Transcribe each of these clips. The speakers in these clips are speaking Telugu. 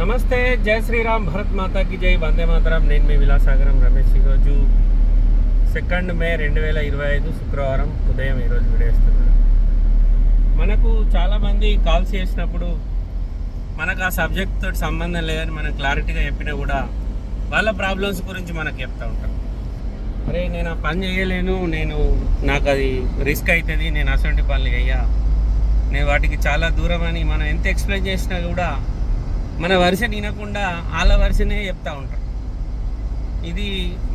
నమస్తే జై శ్రీరామ్ భరత్ మాతాకి జై వందే మాతరం. నేను మీ విలాసాగరం రమేష్. ఈరోజు సెకండ్ మే రెండు వేల ఇరవై ఐదు శుక్రవారం ఉదయం ఈరోజు విడేస్తున్నాను మనకు చాలామంది కాల్స్ చేసినప్పుడు మనకు ఆ సబ్జెక్ట్ తోటి సంబంధం లేదని మనం క్లారిటీగా చెప్పినా కూడా వాళ్ళ ప్రాబ్లమ్స్ గురించి మనకు చెప్తూ ఉంటారు. అరే నేను ఆ పని చేయలేను నేను నాకు అది రిస్క్ అవుతుంది నేను అసంటి పనులు అయ్యా నేను వాటికి చాలా దూరం అని మనం ఎంత ఎక్స్ప్లెయిన్ చేసినా కూడా మన వరుస వినకుండా వాళ్ళ వరుసనే చెప్తా ఉంటారు. ఇది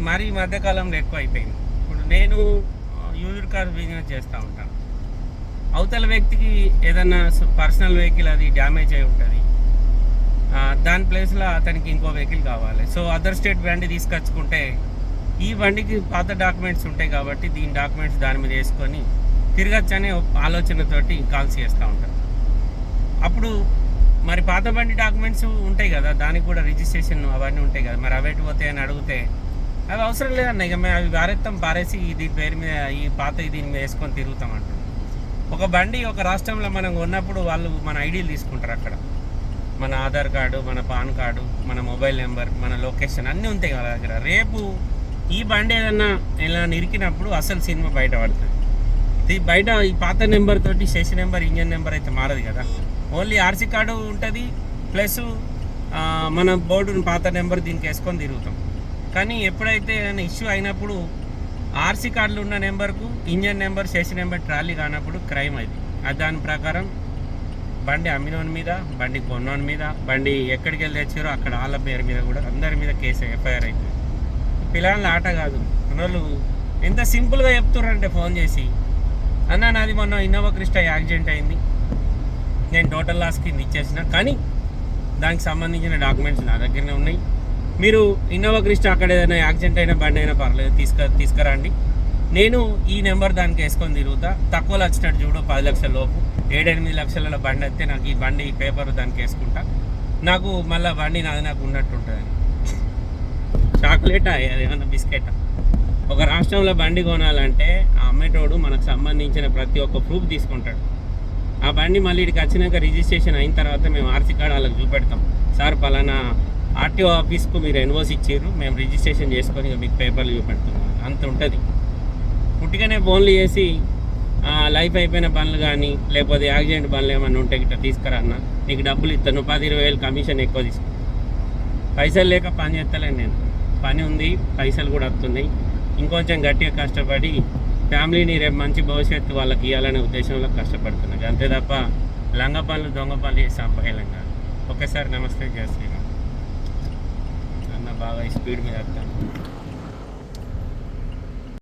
మరి ఈ మధ్యకాలంలో ఎక్కువ అయిపోయింది. ఇప్పుడు నేను యూజర్ కార్ బిజినెస్ చేస్తూ ఉంటాను. అవతల వ్యక్తికి ఏదన్నా పర్సనల్ వెహికల్ అది డ్యామేజ్ అయి ఉంటుంది. దాని ప్లేస్లో అతనికి ఇంకో వెహికల్ కావాలి. సో అదర్ స్టేట్ బండి తీసుకొచ్చుకుంటే ఈ బండికి పాత డాక్యుమెంట్స్ ఉంటాయి కాబట్టి దీని డాక్యుమెంట్స్ దాని మీద వేసుకొని తిరగచ్చనే ఒక ఆలోచనతోటి కాల్స్ చేస్తూ ఉంటారు. అప్పుడు మరి పాత బండి డాక్యుమెంట్స్ ఉంటాయి కదా దానికి కూడా రిజిస్ట్రేషన్ అవన్నీ ఉంటాయి కదా. మరి అవేటి పోతాయి అని అడిగితే అవి అవసరం లేదన్న ఇక మేము అవి పారేస్తాం పారేసి దీని పేరు మీద ఈ పాత దీని మీద వేసుకొని తిరుగుతాం అంటున్నాం ఒక బండి ఒక రాష్ట్రంలో మనం ఉన్నప్పుడు వాళ్ళు మన ఐడీలు తీసుకుంటారు అక్కడ. మన ఆధార్ కార్డు మన పాన్ కార్డు మన మొబైల్ నెంబర్ మన లొకేషన్ అన్నీ ఉంటాయి వాళ్ళ దగ్గర. రేపు ఈ బండి ఏదన్నా ఇలా నిరికినప్పుడు అసలు సినిమా బయటపడుతుంది పడుతుంది బయట ఈ పాత నెంబర్ తోటి సెషన్ నెంబర్ ఇంజన్ నెంబర్ అయితే మారదు కదా. ఓన్లీ ఆర్సీ కార్డు ఉంటుంది ప్లస్ మన బోర్డు పాత నెంబర్ దీనికి వేసుకొని తిరుగుతాం. కానీ ఎప్పుడైతే ఏదైనా ఇష్యూ అయినప్పుడు ఆర్సీ కార్డులు ఉన్న నెంబర్కు ఇంజన్ నెంబర్ సెషన్ నెంబర్ ట్రాలీ కానప్పుడు క్రైమ్ అది. అది దాని ప్రకారం బండి అమ్మినోని మీద బండి కొన్నోని మీద బండి ఎక్కడికి వెళ్ళి తెచ్చారో అక్కడ వాళ్ళ పేరు మీద కూడా అందరి మీద కేసు ఎఫ్ఐఆర్ అయిపోయింది. పిల్లల ఆట కాదు. వాళ్ళు ఎంత సింపుల్గా చెప్తున్నారంటే ఫోన్ చేసి. అన్న నాది మొన్న ఇన్నోవా క్రిస్టా యాక్సిడెంట్ అయింది. నేను టోటల్ లాస్ కింద ఇచ్చేసిన. కానీ దానికి సంబంధించిన డాక్యుమెంట్స్ నా దగ్గరనే ఉన్నాయి. మీరు ఇన్నోవా క్రిస్టా అక్కడ ఏదైనా యాక్సిడెంట్ అయినా బండి అయినా పర్లేదు తీసుక తీసుకురండి. నేను ఈ నెంబర్ దానికి వేసుకొని తిరుగుతా. తక్కువలో వచ్చినట్టు చూడు పది లక్షల లోపు. ఏడెనిమిది లక్షల బండి అయితే నాకు ఈ బండి ఈ పేపర్ దానికి వేసుకుంటా. నాకు మళ్ళీ బండి నాది నాకు ఉన్నట్టు ఉంటుంది చాక్లెటా ఏమైనా బిస్కెటా? ఒక రాష్ట్రంలో బండి కొనాలంటే ఆ అమ్మేటోడు మనకు సంబంధించిన ప్రతి ఒక్క ప్రూఫ్ తీసుకుంటాడు. ఆ బండి మళ్ళీ ఇక్కడికి వచ్చినాక రిజిస్ట్రేషన్ అయిన తర్వాత మేము ఆర్సీ కార్డు వాళ్ళకి చూపెడతాం. సార్ పలానా ఆర్టీఓ ఆఫీస్కు మీరు ఎన్ఓస్ ఇచ్చారు మేము రిజిస్ట్రేషన్ చేసుకొని మీకు పేపర్లు చూపెడుతున్నాం అంత ఉంటుంది. పుట్టిగానే ఫోన్లు చేసి లైఫ్ అయిపోయిన పనులు కానీ లేకపోతే యాక్సిడెంట్ పనులు ఏమన్నా ఉంటే గిట్ట తీసుకురా అన్న. నీకు డబ్బులు ఇస్తాను పది ఇరవై వేలు కమిషన్ ఎక్కువ తీసుకో. పైసలు లేక పని చేస్తలేను నేను. పని ఉంది పైసలు కూడా వస్తున్నాయి ఇంకొంచెం గట్టిగా కష్టపడి ఫ్యామిలీని రేపు మంచి భవిష్యత్తు వాళ్ళకి ఇవ్వాలనే ఉద్దేశంలో కష్టపడుతున్నాను అంతే తప్ప లంగ పనులు దొంగ పనులు చేసి సంపాదం కాదు. ఒకేసారి నమస్తే జయ శ్రీరామ్. అన్న బాగా స్పీడ్ మీద వస్తాను